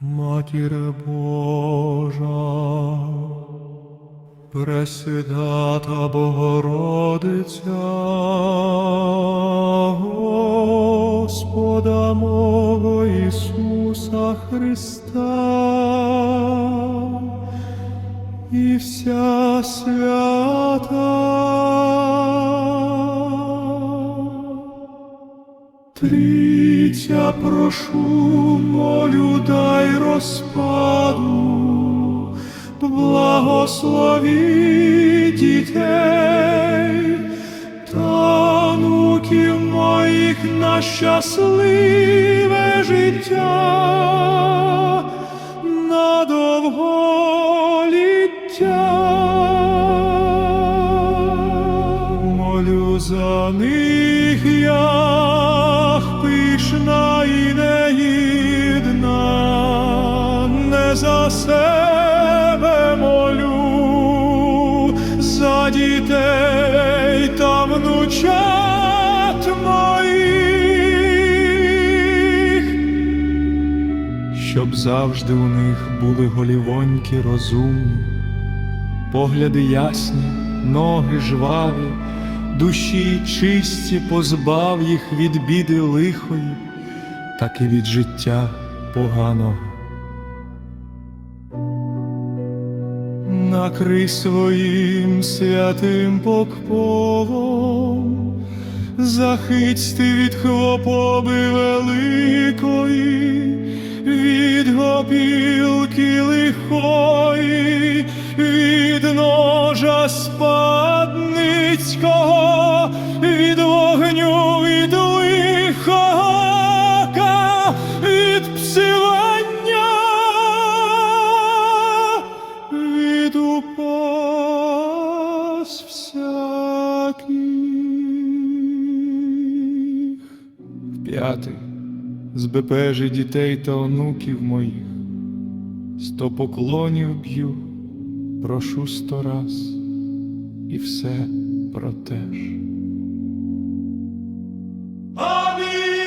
Матір Божа, Пресвята Богородиця, Господа мого Ісуса Христа, і вся свята. Трійця прошу, молю, розпаду, благослови дітей, та внуків моїх на щасливе життя, на довголіття. Молю за них я пишна і не за себе молю, за дітей та внучат моїх, щоб завжди у них були голівоньки розумні, погляди ясні, ноги жваві, душі чисті, позбав їх від біди лихої, так і від життя поганого. Накрий своїм святим покровом, захисть ти від хвопоби великої, від гопілки лихої, від ножа спадницького, від вогню, від лихого П'ятий з бепежі дітей та онуків моїх, сто поклонів б'ю, прошу сто раз, і все про те ж. Амінь.